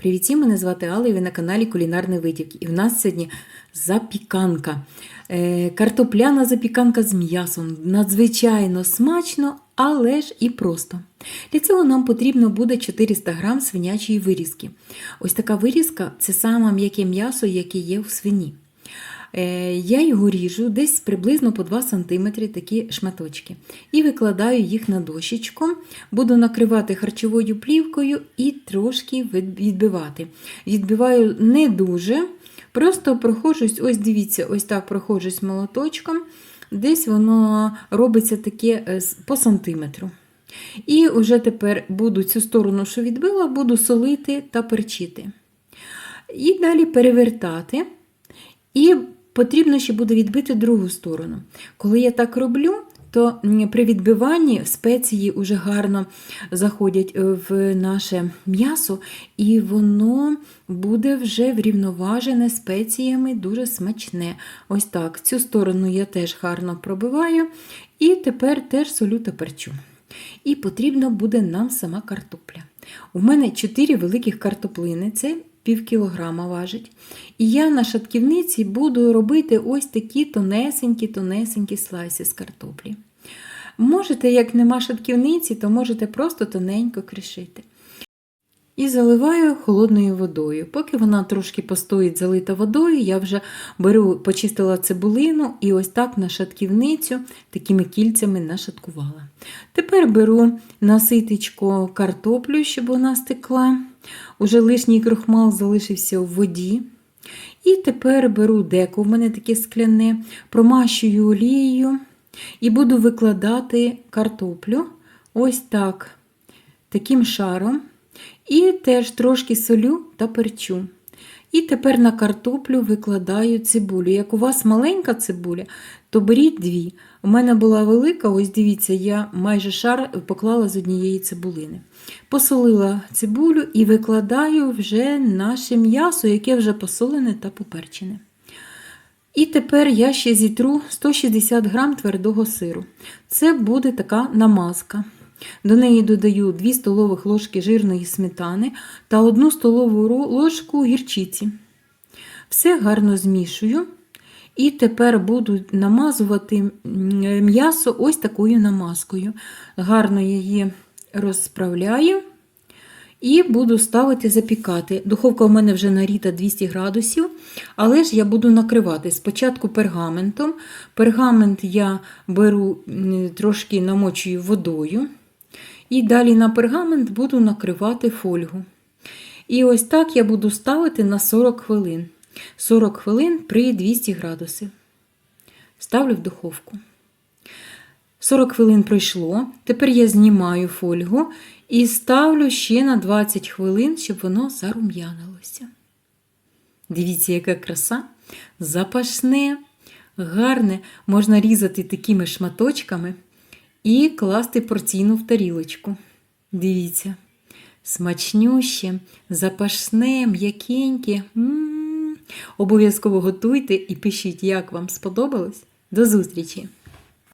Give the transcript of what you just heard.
Привіт, мене звати Алла, і ви на каналі Кулінарні Витівки. І в нас сьогодні запіканка. Е, картопляна запіканка з м'ясом. Надзвичайно смачно, але ж і просто. Для цього нам потрібно буде 400 г свинячої вирізки. Ось така вирізка це саме м'яке м'ясо, яке є в свині. Е, Я його ріжу десь приблизно по 2 см такі шматочки. І викладаю їх на дощечку. Буду накривати харчовою плівкою і трошки відбивати. Відбиваю не дуже, просто проходжусь, ось дивіться, ось так проходжусь молоточком. Десь воно робиться таке е, по сантиметру. І вже тепер буду цю сторону, що відбила, буду солити та перчити. І далі перевертати. І потрібно ще буде відбити другу сторону. Коли я так роблю, то при відбиванні спеції вже гарно заходять е, в наше м'ясо, і воно буде вже врівноважене спеціями, дуже смачне. Ось так. Цю сторону я теж гарно пробиваю, і тепер теж солю та перчу. І потрібна буде нам сама картопля. У мене 4 великих картоплини, це пів кілограма важить. І я на шатківниці буду робити ось такі тонесенькі-тонесенькі слайси з картоплі. Можете, як нема шатківниці, то можете просто тоненько кришити. І заливаю холодною водою. Поки вона трошки постоїть залита водою, я вже беру, почистила цибулину і ось так на шатківницю такими кільцями нашаткувала. Тепер беру на ситечко картоплю, щоб вона стекла. Уже лишній крохмал залишився в воді. І тепер беру деко, в мене таке скляне, промащую олією і буду викладати картоплю ось так, таким шаром. І теж трошки солю та перчу. І тепер на картоплю викладаю цибулю. Як у вас маленька цибуля, то беріть дві. У мене була велика, ось дивіться, я майже шар поклала з однієї цибулини. Посолила цибулю і викладаю вже наше м'ясо, яке вже посолене та поперчене. І тепер я ще зітру 160 г твердого сиру. Це буде така намазка. До неї додаю 2 столових ложки жирної сметани та 1 столову ложку гірчиці. Все гарно змішую. І тепер буду намазувати м'ясо ось такою намазкою. Гарно її розправляю і буду ставити запікати. Духовка у мене вже наріта 200 градусів, але ж я буду накривати спочатку пергаментом. Пергамент я беру трошки намочую водою. І далі на пергамент буду накривати фольгу. І ось так я буду ставити на 40 хвилин. 40 хвилин при 200 градусів. Ставлю в духовку. 40 хвилин пройшло. Тепер я знімаю фольгу і ставлю ще на 20 хвилин, щоб воно зарум'янилося. Дивіться, яка краса. Запашне, гарне, можна різати такими шматочками і класти порційну в тарілочку. Дивіться, смачнюще, запашне, м'якеньке. Обов'язково готуйте і пишіть, як вам сподобалось. До зустрічі!